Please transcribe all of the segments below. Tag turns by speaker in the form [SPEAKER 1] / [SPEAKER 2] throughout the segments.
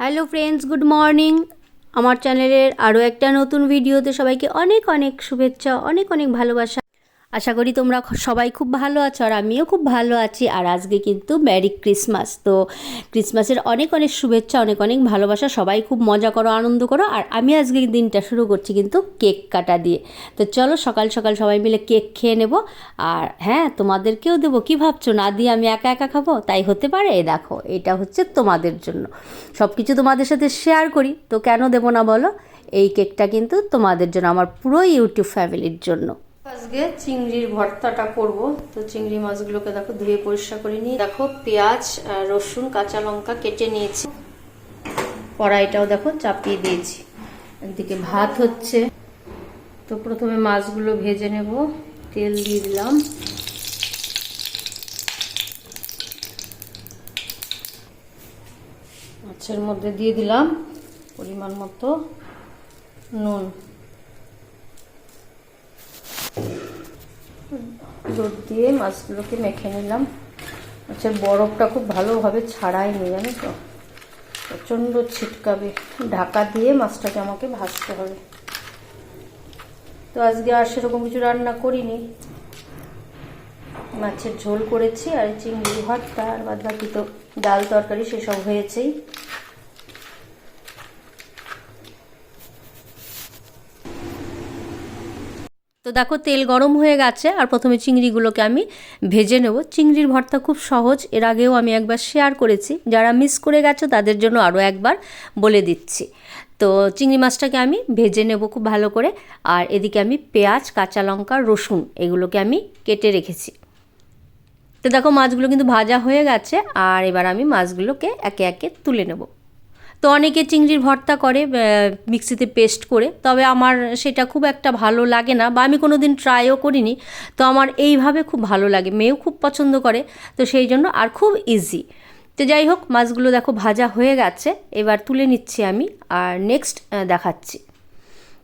[SPEAKER 1] Hello friends good morning আমার চ্যানেলের আরও একটা নতুন ভিডিওতে সবাইকে অনেক অনেক শুভেচ্ছা, অনেক অনেক ভালোবাসা। আশা করি তোমরা সবাই খুব ভালো আছো আর আমিও খুব ভালো আছি। আর আজকে কিন্তু ম্যারি ক্রিসমাস তো ক্রিসমাসের অনেক অনেক শুভেচ্ছা, অনেক অনেক ভালোবাসা। সবাই খুব মজা করো, আনন্দ করো। আর আমি আজকে দিনটা শুরু করছি কিন্তু কেক কাটা দিয়ে। তো চলো সকাল সকাল সবাই মিলে কেক খেয়ে নেব। আর হ্যাঁ তোমাদেরকেও দেবো। কি ভাবছ? না দিয়ে আমি একা একা খাব? তাই হতে পারে? দেখো, এটা হচ্ছে তোমাদের জন্য। সব কিছু তোমাদের সাথে শেয়ার করি। তো কেন দেবো না বলো? এই কেকটা কিন্তু তোমাদের জন্য, আমার পুরো ইউটিউব ফ্যামিলির জন্য। আজকে চিংড়ির ভর্তাটা করব। তো চিংড়ি মাছগুলোকে দেখো ধুয়ে পরিষ্কার করে নিয়ে দেখো পেঁয়াজ রসুন, কাঁচা লঙ্কা কেটে নিয়েছি। কড়াইটাও দেখো চাপিয়ে দিয়েছি। একদিকে ভাত হচ্ছে। তো প্রথমে মাছগুলো ভেজে নেব। তেল দিয়ে দিলাম। মাছের মধ্যে দিয়ে দিলাম পরিমাণ মতো নুন। দুধ দিয়ে মাছগুলোকে মেখে নিলাম। আচ্ছা বরফটা খুব ভালোভাবে ছাড়াইনি জানো তো? প্রচণ্ড ছিটকাবে। ঢাকা দিয়ে মাছটাকে আমাকে ভাজতে হবে। তো আজকে আর সেরকম কিছু রান্না করিনি। মাছের ঝোল করেছি, আর চিংড়ি, ভর্তা, আর বাদ বাকি তো ডাল তরকারি সেসব হয়েছেই। তো দেখো, তেল গরম হয়ে গেছে, আর প্রথমে চিংড়িগুলোকে আমি ভেজে নেব। চিংড়ির ভর্তা খুব সহজ, এর আগেও আমি একবার শেয়ার করেছি। যারা মিস করে গেছো, তাদের জন্য আরও একবার বলে দিচ্ছি। তো চিংড়ি মাছটাকে আমি ভেজে নেব খুব ভালো করে, আর এদিকে আমি পেঁয়াজ, কাঁচা লঙ্কা, রসুন এগুলোকে আমি কেটে রেখেছি। তো দেখো, মাছগুলো কিন্তু ভাজা হয়ে গেছে, আর এবার আমি মাছগুলোকে একে একে তুলে নেব। তো অনেকে চিংড়ির ভর্তা করে মিক্সিতে পেস্ট করে। তবে আমার সেটা খুব একটা ভালো লাগে না বা আমি কোনো দিন ট্রাইও করিনি। তো আমার এইভাবে খুব ভালো লাগে, মেয়েও খুব পছন্দ করে। তো সেই জন্য আর খুব ইজি তো যাই হোক, মাছগুলো দেখো ভাজা হয়ে গেছে। এবার তুলে নিচ্ছি আমি আর নেক্সট দেখাচ্ছি।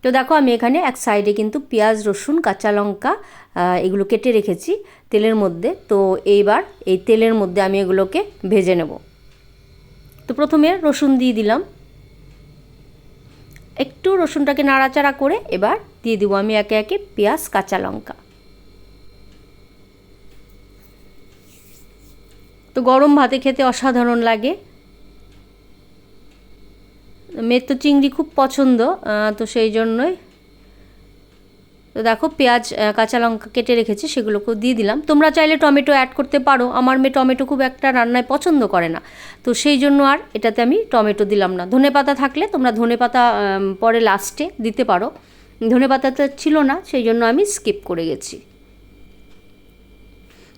[SPEAKER 1] তো দেখো আমি এখানে এক সাইডে কিন্তু পেঁয়াজ, রসুন, কাঁচা লঙ্কা এগুলো কেটে রেখেছি তেলের মধ্যে। তো এইবার এই তেলের মধ্যে আমি এগুলোকে ভেজে নেব। তো প্রথমে রসুন দিয়ে দিলাম। একটু রসুনটাকে নাড়াচাড়া করে এবার দিয়ে দেবো আমি একে একে পেঁয়াজ, কাঁচা লঙ্কা। তো গরম ভাতে খেতে অসাধারণ লাগে। মেয়ের তো চিংড়ি খুব পছন্দ তো সেই জন্যই তো দেখো পেঁয়াজ কাঁচা লঙ্কা কেটে রেখেছি, সেগুলোকেও দিয়ে দিলাম। তোমরা চাইলে টমেটো অ্যাড করতে পারো। আমার মেয়ে টমেটো খুব একটা রান্নায় পছন্দ করে না। তো সেই জন্য আর এটাতে আমি টমেটো দিলাম না। ধনে পাতা থাকলে তোমরা ধনে পাতা পরে লাস্টে দিতে পারো। ধনে পাতাটা ছিল না, সেই জন্য আমি স্কিপ করে গেছি।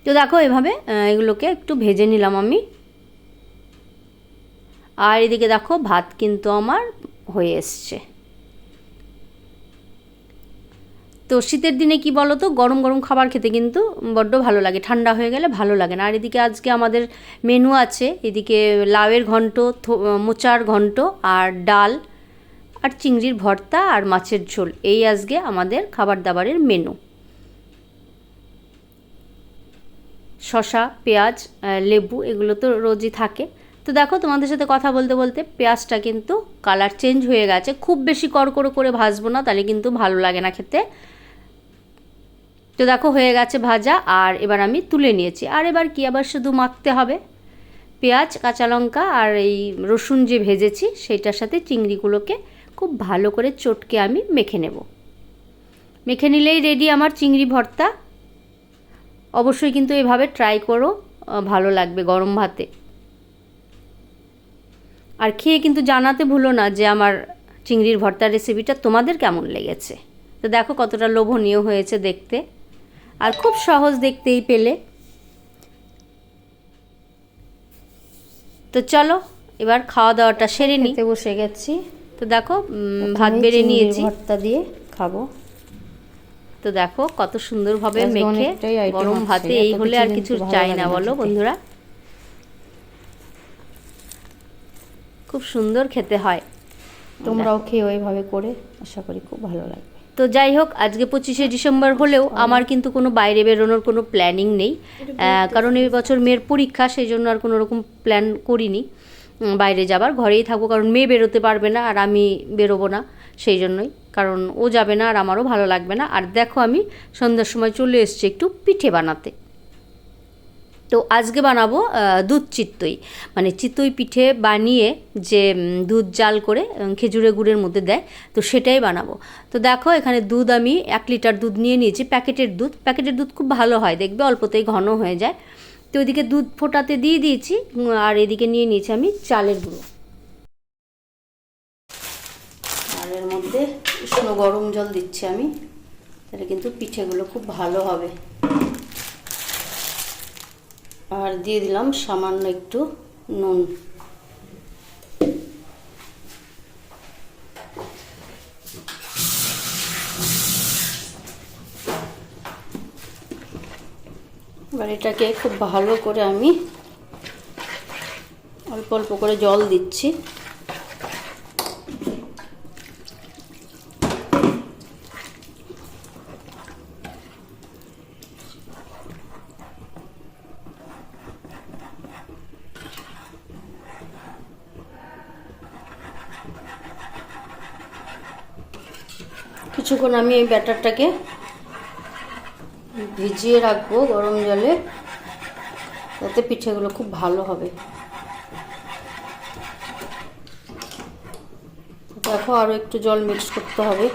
[SPEAKER 1] তো দেখো এভাবে এগুলোকে একটু ভেজে নিলাম আমি। আর এদিকে দেখো ভাত কিন্তু আমার হয়ে এসছে। তো শীতের দিনে কি বলো তো গরম গরম খাবার খেতে কিন্তু বড্ড ভালো লাগে। ঠান্ডা হয়ে গেলে ভালো লাগে না। আর এদিকে আজকে আমাদের মেনু আছে। এদিকে লাউয়ের ঘন্ট মোচার ঘন্ট, আর ডাল, আর চিংড়ির ভর্তা, আর মাছের ঝোল। এই আজকে আমাদের খাবার দাবারের মেনু। শশা পেঁয়াজ লেবু এগুলো তো রোজই থাকে। তো দেখো, তোমাদের সাথে কথা বলতে বলতে পেঁয়াজটা কিন্তু কালার চেঞ্জ হয়ে গেছে। খুব বেশি কড়কড়ো করে ভাজবো না, তাহলে কিন্তু ভালো লাগে না খেতে। তো দেখো হয়ে গেছে ভাজা, আর এবার আমি তুলে নিয়েছি। আর এবার কি, আবার শুধু মাখতে হবে। পেঁয়াজ, কাঁচা লঙ্কা আর এই রসুন যে ভেজেছি, সেইটার সাথে চিংড়িগুলোকে খুব ভালো করে চটকে আমি মেখে নেব। মেখে নিলেই রেডি আমার চিংড়ি ভর্তা। অবশ্যই কিন্তু এভাবে ট্রাই করো ভালো লাগবে গরম ভাতে। আর খেয়ে কিন্তু জানাতে ভুলো না যে আমার চিংড়ির ভর্তার রেসিপিটা তোমাদের কেমন লেগেছে। তো দেখো কতটা লোভনীয় হয়েছে দেখতে। আর খুব সহজ দেখতেই পেলে। তো চলো এবার খাওয়া দাওয়াটা সেরে নিতে বসে গেছি। তো দেখো ভাত বেড়ে নিয়েছি। ভর্তা দিয়ে খাব। তো দেখো কত সুন্দরভাবে মেখে গরম ভাতে এই হলে আর কিছু চাই না
[SPEAKER 2] না
[SPEAKER 1] বলো বন্ধুরা। খুব সুন্দর খেতে হয়।
[SPEAKER 2] তোমরাও খেয়ে ওইভাবে করে আশা করি খুব ভালো লাগবে।
[SPEAKER 1] তো যাই হোক আজকে পঁচিশে ডিসেম্বর হলেও আমার কিন্তু কোনো বাইরে বেরোনোর কোনো প্ল্যানিং নেই। কারণ এই বছর মেয়ের পরীক্ষা সেই জন্য আর কোনো রকম প্ল্যান করিনি। বাইরে যাবার ঘরেই থাকব কারণ মেয়ে বেরোতে পারবে না আর আমি বেরোবো না সেই জন্যই কারণ ও যাবে না আর আমারও ভালো লাগবে না। আর দেখো আমি সন্ধ্যার সময় চলে এসছি একটু পিঠে বানাতে। তো আজকে বানাবো দুধ চিত্তই। মানে চিতই পিঠে বানিয়ে যে দুধ জাল করে উম, খেজুরের গুড়ের মধ্যে দেয় তো সেটাই বানাবো। তো দেখো এখানে দুধ আমি এক লিটার দুধ নিয়ে নিয়েছি প্যাকেটের দুধ। প্যাকেটের দুধ খুব ভালো হয় দেখবে অল্পতেই ঘন হয়ে যায়। তো ওইদিকে দুধ ফোটাতে দিয়ে দিয়েছি আর এদিকে নিয়ে নিয়েছি আমি চালের গুঁড়ো। এর মধ্যে উষ্ণ গরম জল দিচ্ছি আমি তাহলে কিন্তু পিঠেগুলো খুব ভালো হবে। আর দিয়ে দিলাম সামান্য একটু নুন। এবার এটাকে খুব ভালো করে আমি অল্প অল্প করে জল দিচ্ছি। কিছুক্ষণ আমি এই ব্যাটারটাকে ভিজিয়ে রাখব গরম জলে, যাতে পিঠেগুলো খুব ভালো হবে। দেখো আরও একটু জল মিক্স করতে হবে।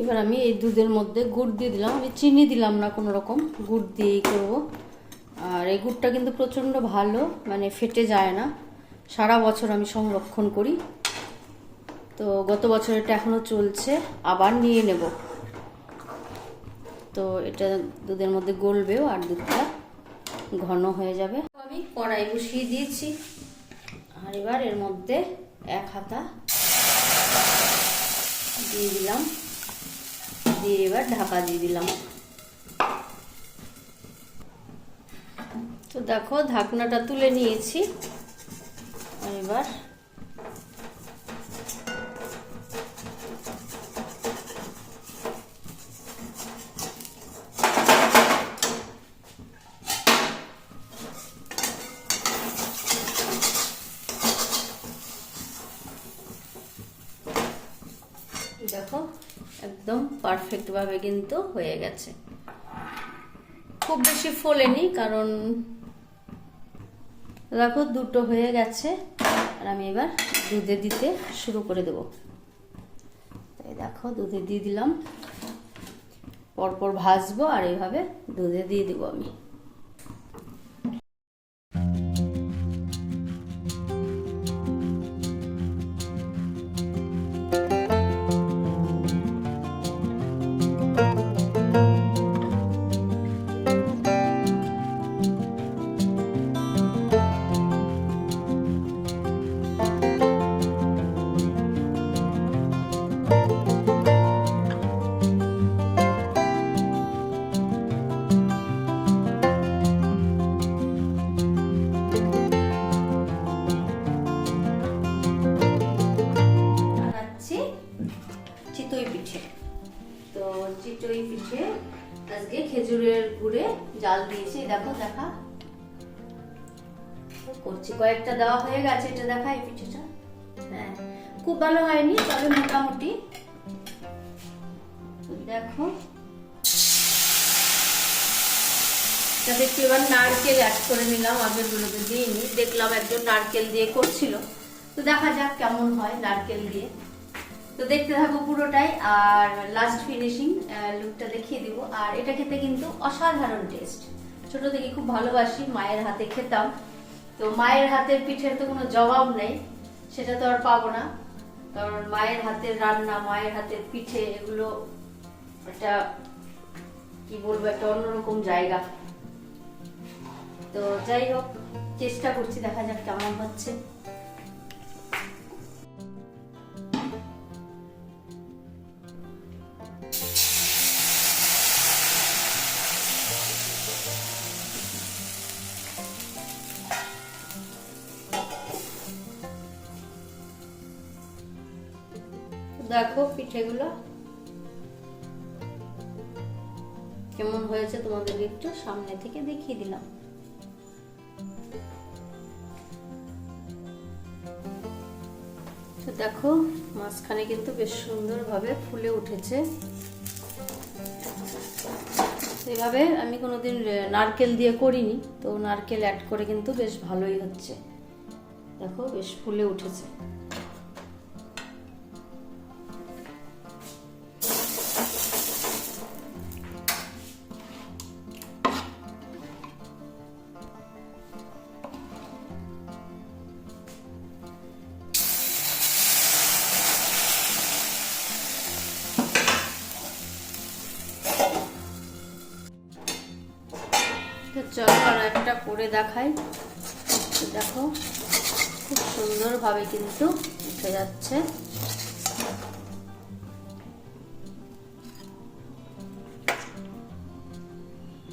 [SPEAKER 1] এবার আমি এই দুধের মধ্যে গুড় দিয়ে দিলাম। আমি চিনি দিলাম না কোনো রকম, গুড় দিয়েই করব। আর এই গুড়টা কিন্তু প্রচণ্ড ভালো মানে ফেটে যায় না। সারা বছর আমি সংরক্ষণ করি। তো গত বছর এটা এখনও চলছে, আবার নিয়ে নেব। তো এটা দুধের মধ্যে গলবেও আর দুধটা ঘন হয়ে যাবে। আমি কড়াই বসিয়ে দিয়েছি। আর এবার এর মধ্যে এক হাতা দিয়ে দিলাম। দিয়ে এবার ঢাকা দিয়ে দিলাম। তো দেখো, ঢাকনাটা তুলে নিয়েছি। এবার দেখো, একদম পারফেক্টভাবে কিন্তু হয়ে গেছে। খুব বেশি ফোলেনি, কারণ দেখো দুটো হয়ে গেছে। আর আমি এবার দুধে দিতে শুরু করে দেবো। তাই দেখো দুধে দিয়ে দিলাম। পরপর ভাজবো আর এইভাবে দুধে দিয়ে দেবো আমি। চিতই পিঠে আজকে খেজুরের গুড়ে জাল দিয়েছি। দেখো, দেখা। করছি। কয়েকটা দেওয়া হয়ে গেছে, এটা দেখা, এই পিঠেটা। হ্যাঁ খুব ভালো হয়নি, তবে মোটামুটি। দেখো। তাতে একটু এবার নারকেল অ্যাড করে নিলাম, আগের গুলোতে দিইনি। দেখলাম একজন নারকেল দিয়ে করছিল। তো দেখা যাক কেমন হয় নারকেল দিয়ে। তো দেখতে থাকো পুরোটাই, আর লাস্ট ফিনিশিং লুকটা দেখিয়ে দিব। আর এটা খেতে কিন্তু অসাধারণ টেস্ট ছোট থেকে খুব ভালোবাসি, মায়ের হাতে খেতাম। তো মায়ের হাতের পিঠের তো কোনো জবাব নেই, সেটা তো আর পাবো না। কারণ মায়ের হাতের রান্না, মায়ের হাতের পিঠে, এগুলো একটা, কি বলব, একটা অন্যরকম জায়গা। তো যাই হোক, চেষ্টা করছি, দেখা যাক কেমন হচ্ছে। দেখো পিঠেগুলো।
[SPEAKER 2] কেমন হয়েছে তোমাদেরকে একটু সামনে থেকে দেখিয়ে দিলাম। তো দেখো, মাঝখানে কিন্তু বেশ সুন্দরভাবে ফুলে উঠেছে। এভাবে আমি কোনোদিন নারকেল দিয়ে করিনি, তো নারকেল অ্যাড করে কিন্তু বেশ ভালোই হচ্ছে। দেখো, বেশ ফুলে উঠেছে। চলো একটা করে দেখাই। দেখো, খুব সুন্দরভাবে কিন্তু উঠে যাচ্ছে।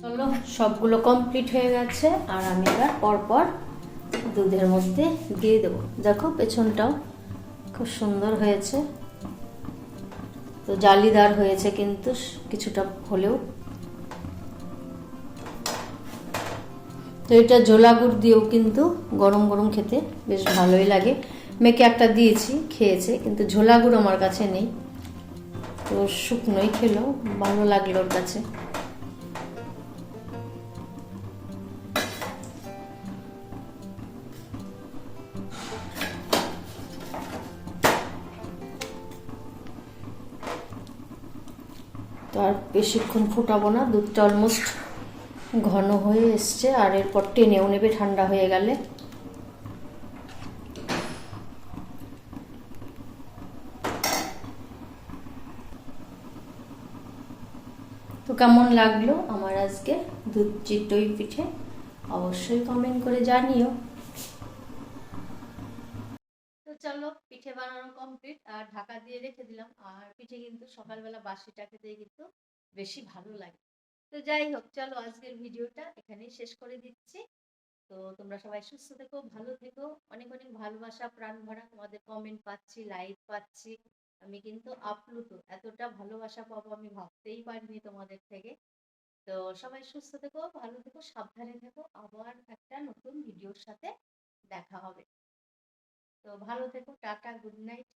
[SPEAKER 2] চলো, সবগুলো কমপ্লিট হয়ে গেছে, আর আমি এবার পরপর দুধের মধ্যে দিয়ে দেবো। দেখো, পেছনটাও খুব সুন্দর হয়েছে। তো জালিদার হয়েছে কিন্তু, কিছুটা হলেও। তো এটা ঝোলা গুড় দিয়েও কিন্তু গরম গরম খেতে বেশ ভালোই লাগে। মেয়েকে একটা দিয়েছি, খেয়েছে, কিন্তু ঝোলা গুড় আমার কাছে নেই। তো শুকনোই খেলো, ভালো লাগল ওর কাছে। তো আর বেশিক্ষণ ফুটাবো না, দুধটা অলমোস্ট ঘন হয়ে এসছে, আর এরপর টেনেও নেবে, ঠান্ডা হয়ে গেলে। তো কেমন লাগল আমার আজকে দুধ চিটই পিঠে? অবশ্যই কমেন্ট করে জানিও। তো চলো, পিঠে বানানো কমপ্লিট আর ঢাকা দিয়ে রেখে দিলাম। আর পিঠে কিন্তু সকালবেলা বাসিটা খেতে কিন্তু বেশি ভালো লাগে। তো যাই হোক, চলো আজকের ভিডিওটা এখানেই শেষ করে দিচ্ছি। তো তোমরা সবাই সুস্থ থেকো, ভালো থেকো। অনেক অনেক ভালোবাসা, প্রাণ ভরা। তোমাদের কমেন্ট পাচ্ছি লাইক পাচ্ছি। আমি কিন্তু আপ্লুত এতটা ভালোবাসা পাবো আমি ভাবতেই পারিনি তোমাদের থেকে। তো সবাই সুস্থ থেকো, ভালো থেকো, সাবধানে থেকো। আবার একটা নতুন ভিডিওর সাথে দেখা হবে। তো ভালো থেকো, টাটা গুড নাইট